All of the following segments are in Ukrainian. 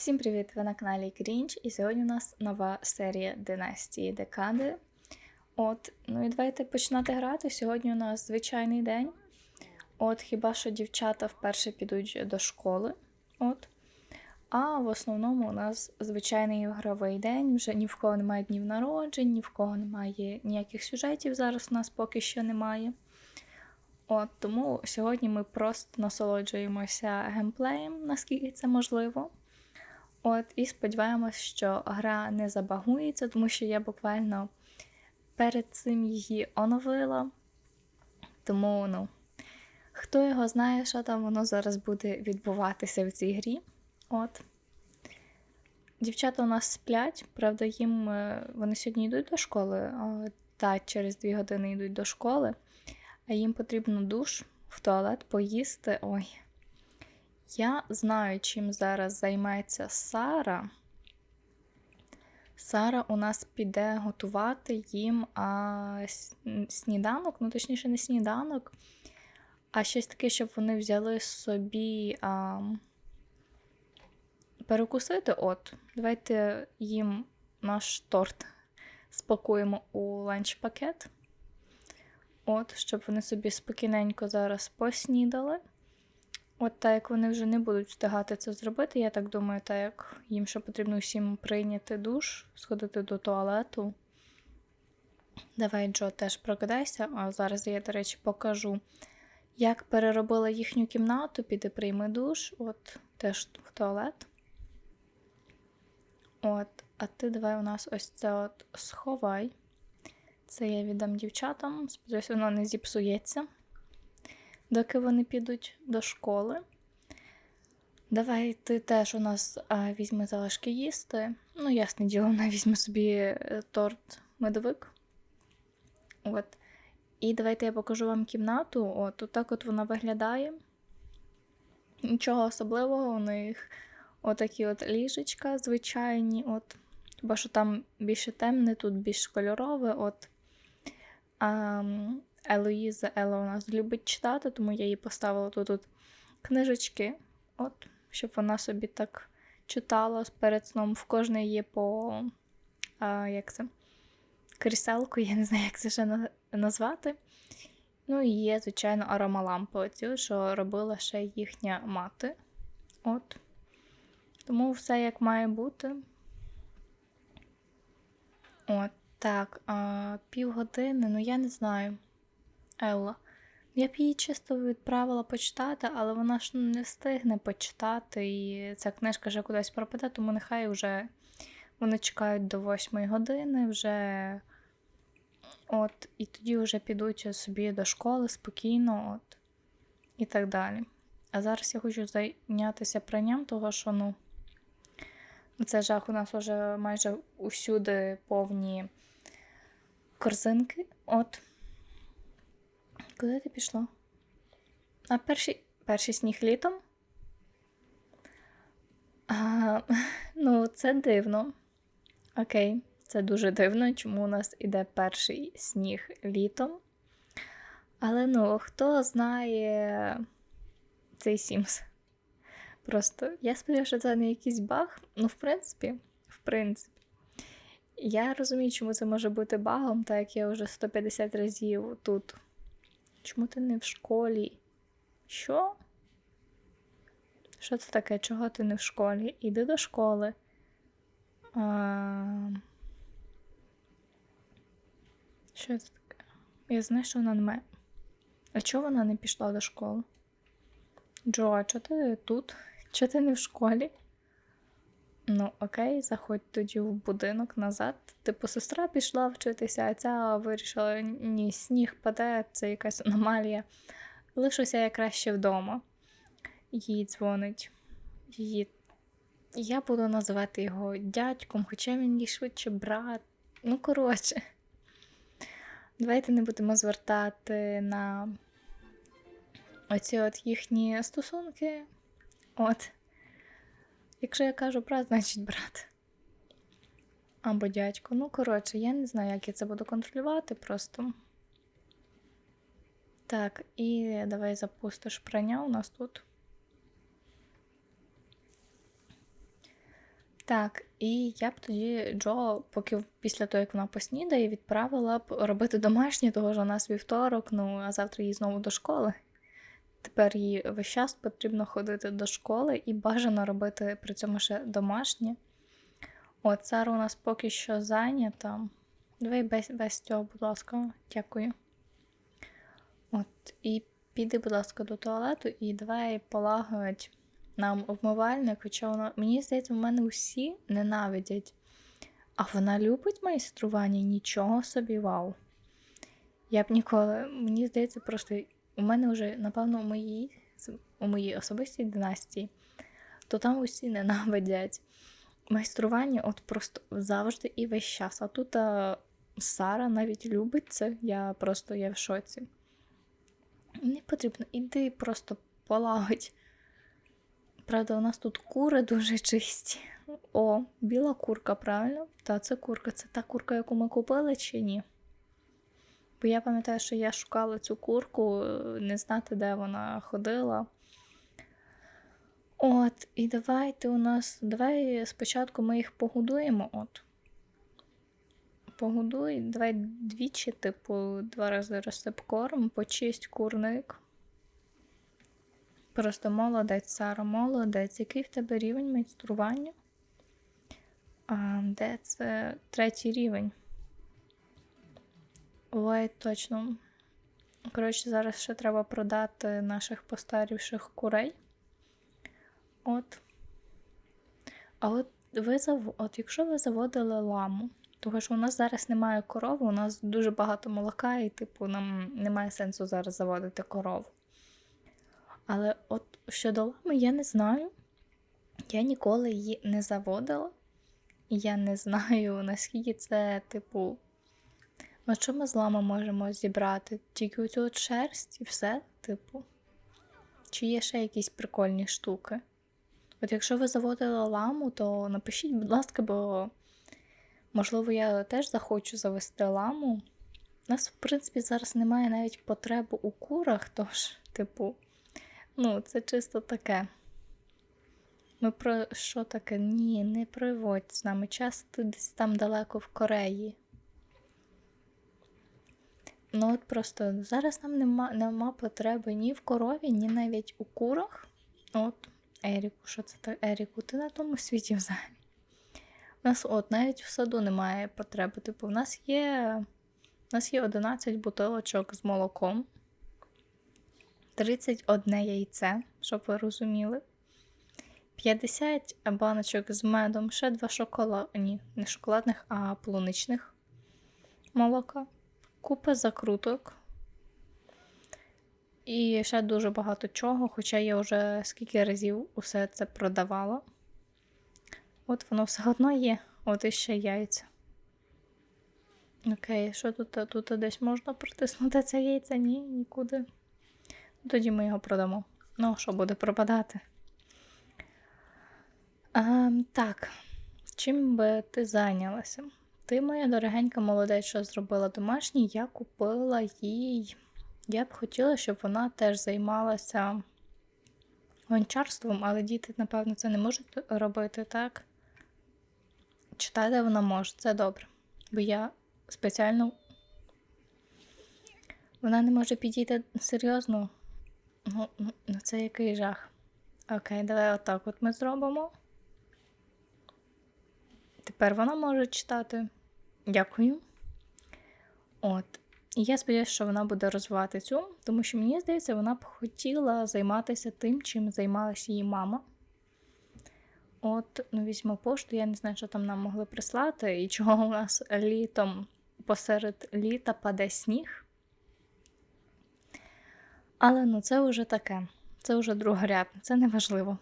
Всім привіт! Ви на каналі Крінч, і сьогодні у нас нова серія Династії Декади. От, ну і давайте починати грати. Сьогодні у нас звичайний день. От, хіба що дівчата вперше підуть до школи. От. А в основному у нас звичайний ігровий день. Вже ні в кого немає днів народжень, ні в кого немає ніяких сюжетів. Зараз у нас поки що немає. От, тому сьогодні ми просто насолоджуємося геймплеєм, наскільки це можливо. От, і сподіваємось, що гра не забагується, тому що я буквально перед цим її оновила. Тому, ну, хто його знає, що там воно зараз буде відбуватися в цій грі. От. Дівчата у нас сплять, правда, їм е, вони сьогодні йдуть до школи, та через дві години йдуть до школи, а їм потрібно душ в туалет поїсти. Ой. Я знаю, чим зараз займається Сара. Сара у нас піде готувати їм а, сніданок, ну, точніше, не сніданок, а щось таке, щоб вони взяли собі а, перекусити. От, давайте їм наш торт спакуємо у ланч-пакет. От, щоб вони собі спокійненько зараз поснідали. От так як вони вже не будуть встигати це зробити, я так думаю, так як їм ще потрібно всім прийняти душ, сходити до туалету. Давай, Джо, теж прокидайся, а зараз я, до речі, покажу, як переробила їхню кімнату, піди прийми душ, от теж в туалет. От, а ти давай у нас ось це от сховай. Це я віддам дівчатам, сподіваюся, воно не зіпсується доки вони підуть до школи. Давай ти теж у нас а, візьми залишки їсти. Ну, ясне діло, вона візьме собі е, торт медовик. От. І давайте я покажу вам кімнату. От, отак от вона виглядає. Нічого особливого, у них отакі от ліжечка звичайні. от. Бо що там більше темне, тут більш кольорове. от. А, Елоїза Ела у нас любить читати, тому я їй поставила тут от книжечки, от, щоб вона собі так читала перед сном. В кожної є по а, як це, кріселку, я не знаю, як це ще назвати. Ну і є, звичайно, аромалампи, оці, що робила ще їхня мати. От. Тому все як має бути. От, так, а, півгодини, ну я не знаю. Елла. Я б її чисто відправила почитати, але вона ж не встигне почитати, і ця книжка вже кудись пропаде, тому нехай вже вони чекають до восьмої години, вже от, і тоді вже підуть собі до школи спокійно, от, і так далі. А зараз я хочу зайнятися пранням, того що, ну, це жах у нас вже майже усюди повні корзинки. от. Куди ти пішла? А перший перший сніг літом? А, Ну, це дивно. Окей, це дуже дивно, чому у нас іде перший сніг літом. Але ну, хто знає цей Сімс? Просто я сподіваюся, що це не якийсь баг. Ну, в принципі, в принципі. Я розумію, чому це може бути багом, так як я вже 150 разів тут. Чому ти не в школі? Що? Що це таке? Чого ти не в школі? Іди до школи. А... Що це таке? Я знаю, що вона не. А чого вона не пішла до школи? Джо, а чого ти тут? Чого ти не в школі? Ну, окей, заходь тоді в будинок назад. Типу, сестра пішла вчитися, а ця вирішила, ні, сніг паде, це якась аномалія. Лишуся я краще вдома. Їй дзвонить. Її... Я буду називати його дядьком, хоча він їй швидше брат. Ну, коротше, давайте не будемо звертати на оці от їхні стосунки. От. Якщо я кажу брат, значить брат. Або дядько. Ну, коротше, я не знаю, як я це буду контролювати просто. Так, і давай запустиш прання у нас тут. Так, і я б тоді Джо, поки після того, як вона поснідає, відправила б робити домашнє, того що у нас вівторок, ну а завтра їй знову до школи. Тепер їй весь час потрібно ходити до школи і бажано робити при цьому ще домашнє. От, Сара у нас поки що зайнята. Давай без, без цього, будь ласка, дякую. От, і піди, будь ласка, до туалету і давай полагодь нам обмивальник, хоча вона, мені здається, в мене усі ненавидять. А вона любить майстрування, нічого собі, вау. Я б ніколи, мені здається, просто у мене вже, напевно, у моїй, у моїй особистій династії, то там усі ненавидять. Майстрування от просто завжди і весь час. А тут а, Сара навіть любить це, я просто я в шоці. Не потрібно, іди просто полагодь. Правда, у нас тут кури дуже чисті. О, біла курка, правильно? Та це курка. Це та курка, яку ми купили чи ні? Бо я пам'ятаю, що я шукала цю курку, не знати, де вона ходила. От, і давайте у нас. Давай спочатку ми їх погодуємо. От. Погодуй, давай двічі, типу, два рази розсип корм, почисть курник. Просто молодець, Сара, молодець. Який в тебе рівень майстрування? А, Де це третій рівень? Ой, точно. Коротше, зараз ще треба продати наших постарівших курей. От. А от ви зав... от якщо ви заводили ламу, тому що у нас зараз немає корови, у нас дуже багато молока, і, типу, нам немає сенсу зараз заводити корову. Але от щодо лами я не знаю. Я ніколи її не заводила. І я не знаю, наскільки це, типу, ну що ми з лами можемо зібрати? Тільки оцю от шерсть і все, типу. Чи є ще якісь прикольні штуки? От якщо ви заводили ламу, то напишіть, будь ласка, бо, можливо, я теж захочу завести ламу. У нас, в принципі, зараз немає навіть потреби у курах, тож, типу. Ну, це чисто таке. Ми про що таке? Ні, не приводь з нами час ти десь там далеко в Кореї. Ну, от просто зараз нам нема нема потреби ні в корові, ні навіть у курах. От, Еріку, що це так? Еріку, ти на тому світі взагалі. У нас от навіть в саду немає потреби. Типу, в нас є у нас є 11 бутилочок з молоком. 31 яйце, щоб ви розуміли. 50 баночок з медом, ще два шоколадні, не шоколадних, а полуничних молока, купа закруток. І ще дуже багато чого, хоча я вже скільки разів усе це продавала. От воно все одно є, от іще яйця. Окей, що тут? Тут десь можна протиснути це яйце? Ні, нікуди. Тоді ми його продамо. Ну, що буде пропадати? А, Так, чим би ти зайнялася? Ти, моя дорогенька молодець, що зробила домашній, я купила їй. Я б хотіла, щоб вона теж займалася гончарством, але діти, напевно, це не можуть робити, так? Читати вона може, це добре. Бо я спеціально. Вона не може підійти серйозно. Ну, ну, це який жах. Окей, давай отак от ми зробимо. Тепер вона може читати. Дякую. От. І я сподіваюся, що вона буде розвивати цю, тому що мені здається, вона б хотіла займатися тим, чим займалася її мама. От, ну, візьму пошту, я не знаю, що там нам могли прислати, і чого у нас літом посеред літа паде сніг. Але ну це вже таке, це вже другорядне, це не важливо.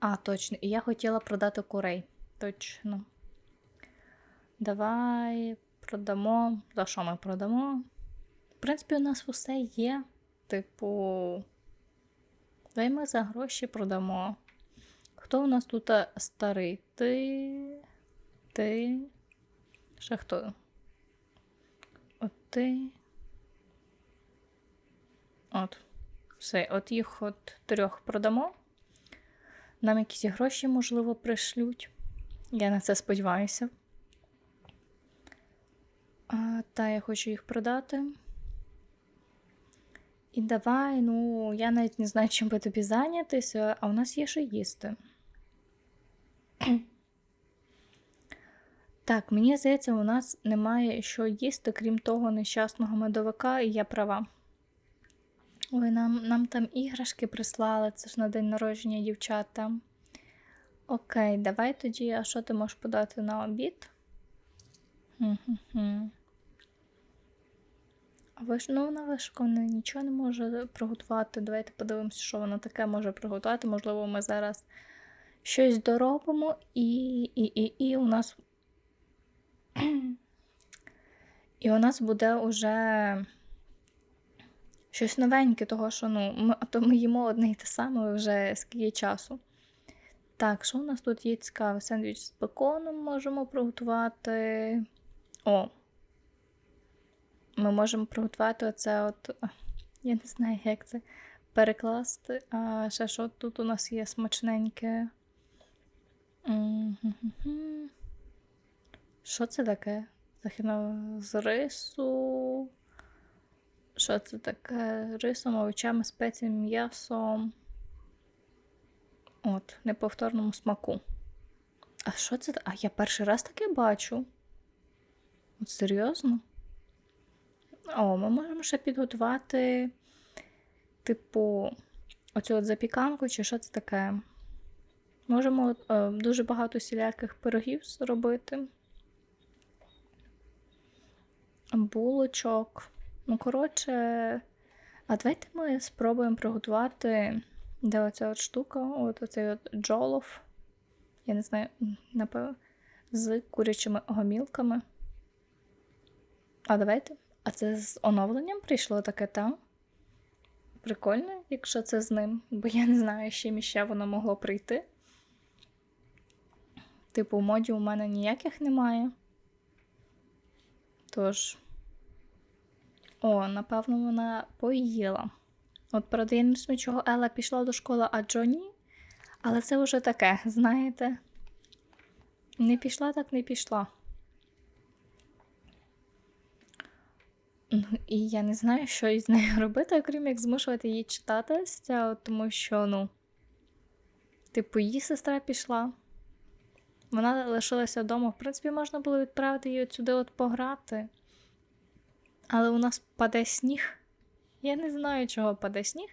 А, точно, і я хотіла продати курей. Точно. Давай продамо. За що ми продамо? В принципі, у нас усе є. Типу, давай ми за гроші продамо. Хто у нас тут старий? Ти. Ти. Ще хто? От ти. От. Все, от їх от трьох продамо. Нам якісь гроші, можливо, пришлють. Я на це сподіваюся. Та я хочу їх продати. І давай, ну, я навіть не знаю, чим би тобі зайнятися, а у нас є що їсти. Так, мені здається, у нас немає що їсти, крім того нещасного медовика, і я права. Ой, нам, нам там іграшки прислали, це ж на день народження дівчата. Окей, давай тоді, а що ти можеш подати на обід? А ви ж, ну, вона вишкована, нічого не може приготувати. Давайте подивимося, що вона таке може приготувати. Можливо, ми зараз щось доробимо, і, і, і, і у нас. І у нас буде уже щось новеньке, того що ну, ми, то ми їмо одне і те саме вже скільки часу. Так, що у нас тут є цікаве? Сендвіч з беконом можемо приготувати. О, ми можемо приготувати оце от. Я не знаю, як це перекласти. А ще що тут у нас є смачненьке. Що це таке? Західно з рису. Що це таке? Рисом, овочами, спеціями, м'ясом. От, неповторному смаку. А що це? А я перший раз таке бачу. От серйозно? О, ми можемо ще підготувати, типу, оцю от запіканку, чи що це таке. Можемо е, дуже багато всіляких пирогів зробити. Булочок. Ну, коротше, а давайте ми спробуємо приготувати, де оця от штука, от оцей от джолов. Я не знаю, напевно, з курячими гомілками. А давайте. А це з оновленням прийшло таке, там? Прикольно, якщо це з ним, бо я не знаю, з чим іще воно могло прийти. Типу, модів у мене ніяких немає. Тож. О, напевно, вона поїла. От, розумію, чого Елла пішла до школи, а Джоні. Але це вже таке, знаєте. Не пішла, так не пішла. Ну, і я не знаю, що із нею робити, окрім як змушувати її читати, тому що, ну, типу, її сестра пішла. Вона лишилася вдома. В принципі, можна було відправити її сюди от пограти. Але у нас паде сніг. Я не знаю, чого паде сніг.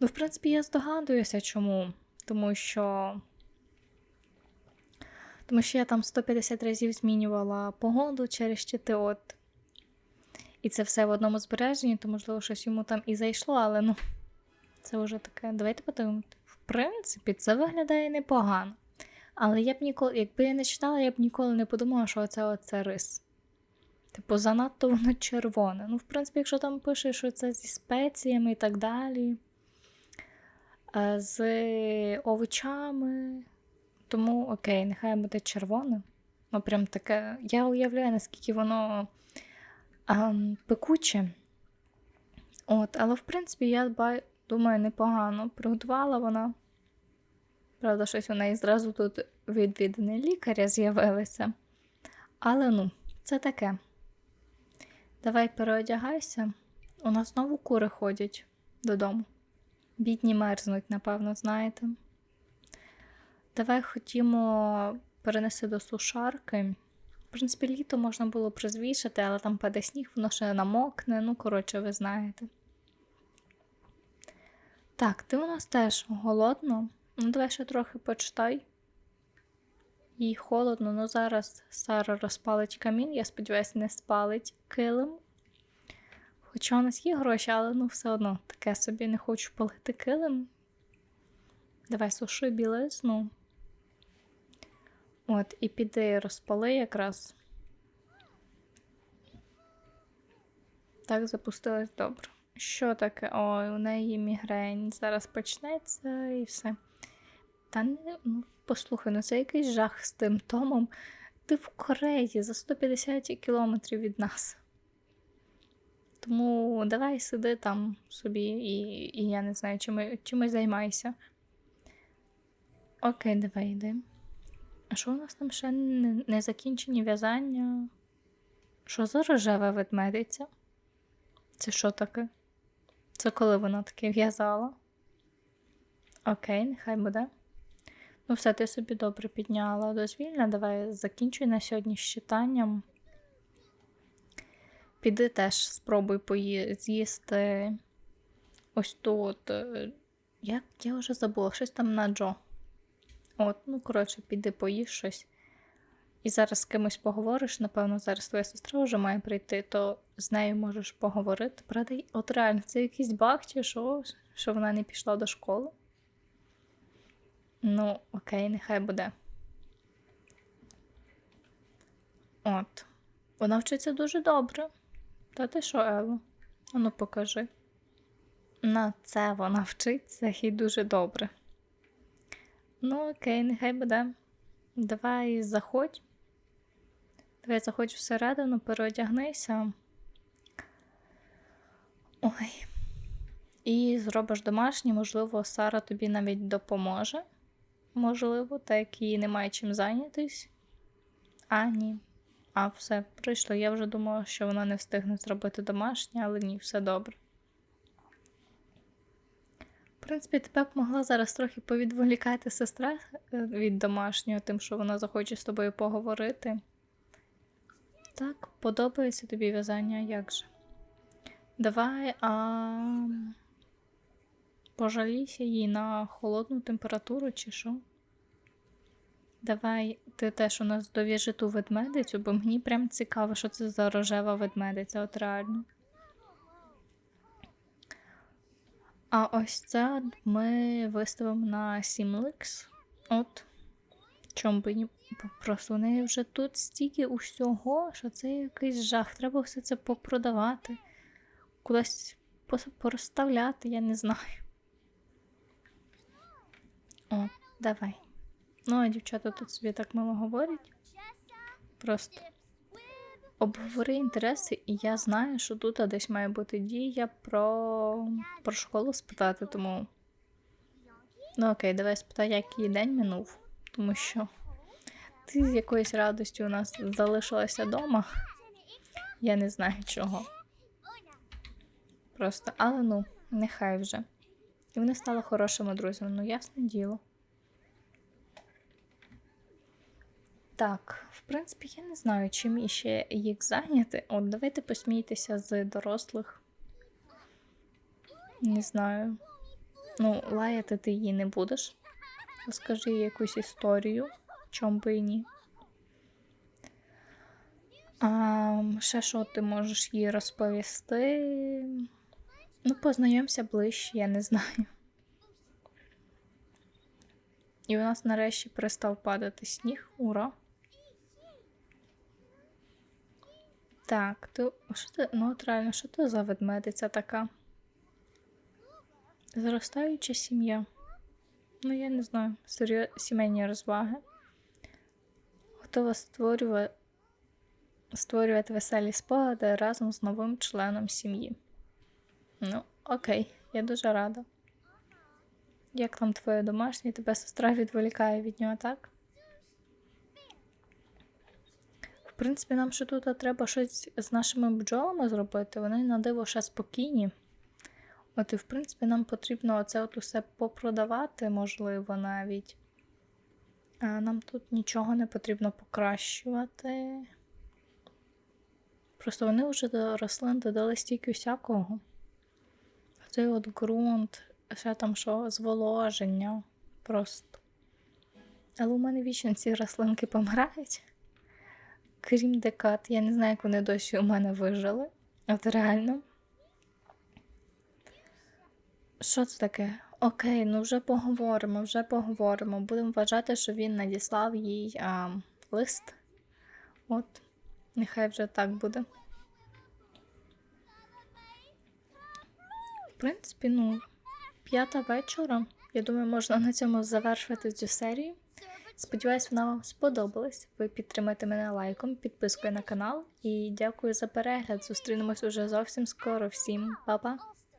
Ну, в принципі, я здогадуюся, чому. Тому що. Тому що я там 150 разів змінювала погоду через щити от. І це все в одному збереженні, то, можливо, щось йому там і зайшло, але ну, це вже таке. Давайте подивимося. В принципі, це виглядає непогано. Але я б ніколи, якби я не читала, я б ніколи не подумала, що це оце рис. Типу, занадто воно червоне. Ну, в принципі, якщо там пише, що це зі спеціями і так далі, е, з овочами. Тому окей, нехай буде червоне. Ну, прям таке. Я уявляю, наскільки воно а, пекуче. От, Але, в принципі, я думаю, непогано. Приготувала вона. Правда, щось у неї зразу тут відвідини лікаря з'явилися. Але ну, це таке. Давай переодягайся. У нас знову кури ходять додому. Бідні мерзнуть, напевно, знаєте. Давай хотімо перенести до сушарки. В принципі, літо можна було б розвішати, але там паде сніг, воно ще намокне, ну, коротше, ви знаєте. Так, ти у нас теж голодно. Ну, давай ще трохи почитай. Їй холодно, ну зараз Сара розпалить камін, я сподіваюся, не спалить килим. Хоча у нас є гроші, але ну все одно таке собі не хочу палити килим. Давай суши білизну. От, і піди розпали якраз. Так, запустилось добре. Що таке? Ой, у неї мігрень. Зараз почнеться і все. Та не, ну, послухай, ну це якийсь жах з тим Томом. Ти в Кореї за 150 кілометрів від нас. Тому давай сиди там собі і і я не знаю, чим, чимось займайся. Окей, давай йди. Що у нас там ще не, не закінчені в'язання? Що за рожева ведмедиця? Це що таке? Це коли вона таке в'язала? Окей, нехай буде. Ну, все, ти собі добре підняла дозвільна. Давай закінчуй на сьогодні з читанням. Піди теж спробуй пої- з'їсти ось тут. е, Як я вже забула, щось там на Джо. От, ну, коротше, піди поїж щось. І зараз з кимось поговориш, напевно, зараз твоя сестра вже має прийти, то з нею можеш поговорити. Правда, от реально, це якийсь баг чи що, що вона не пішла до школи. Ну, окей, нехай буде. От. Вона вчиться дуже добре. Та ти що, Ело? Ану, покажи. На це вона вчиться і дуже добре. Ну, окей, нехай буде. Давай заходь. Давай заходь всередину, переодягнися. Ой. І зробиш домашнє, можливо, Сара тобі навіть допоможе. Можливо, так їй немає чим зайнятись. А, ні. А, все, прийшло. Я вже думала, що вона не встигне зробити домашнє, але ні, все добре. Принципі, тебе б могла зараз трохи повідволікати сестра е, від домашнього, тим, що вона захоче з тобою поговорити. Так, подобається тобі в'язання, як же? Давай, а пожалійся їй на холодну температуру чи що? Давай, ти теж у нас дов'яжи ту ведмедицю, бо мені прям цікаво, що це за рожева ведмедиця, от реально. А ось це ми виставимо на Сімликс. От. Чом би ні. Просто неї вже тут стільки усього, що це якийсь жах. Треба все це попродавати, кудись порозставляти, я не знаю. О, давай. Ну, а дівчата тут собі так мило говорять. Просто обговори інтереси, і я знаю, що тут десь має бути дія про, про школу спитати, тому. Ну окей, давай спитай, як її день минув, тому що ти з якоюсь радістю у нас залишилася вдома. Я не знаю чого. Просто, але ну, нехай вже. І вони стали хорошими друзями, ну ясне діло. Так, в принципі, я не знаю, чим іще їх зайняти. От давайте посмійтеся з дорослих. Не знаю. Ну, лаяти ти її не будеш. Розкажи їй якусь історію, чом би і ні. А, ще що ти можеш їй розповісти? Ну, познайомся ближче, я не знаю. І у нас нарешті перестав падати сніг. Ура! Так, ти. Що ти. Ну, от реально, що ти за ведмедиця така? Зростаюча сім'я. Ну, я не знаю. Серйоз... Сімейні розваги. Готова створювати... створювати веселі спогади разом з новим членом сім'ї. Ну, окей, я дуже рада. Як там твоє домашнє? Тебе сестра відволікає від нього, так? В принципі, нам ще тут треба щось з нашими бджолами зробити. Вони на диво ще спокійні. От і в принципі нам потрібно оце от усе попродавати, можливо, навіть. А нам тут нічого не потрібно покращувати. Просто вони вже до рослин додали стільки всякого. Цей от ґрунт, ще там що, зволоження. Просто. Але у мене вічно ці рослинки помирають. Крім декат, я не знаю, як вони досі у мене вижили. От реально. Що це таке? Окей, ну вже поговоримо, вже поговоримо. Будемо вважати, що він надіслав їй а, лист. От, нехай вже так буде. В принципі, ну, п'ята вечора. Я думаю, можна на цьому завершувати цю серію. Сподіваюсь, вона вам сподобалась. Ви підтримаєте мене лайком, підпискою на канал. І дякую за перегляд. Зустрінемось уже зовсім скоро. Всім па-па!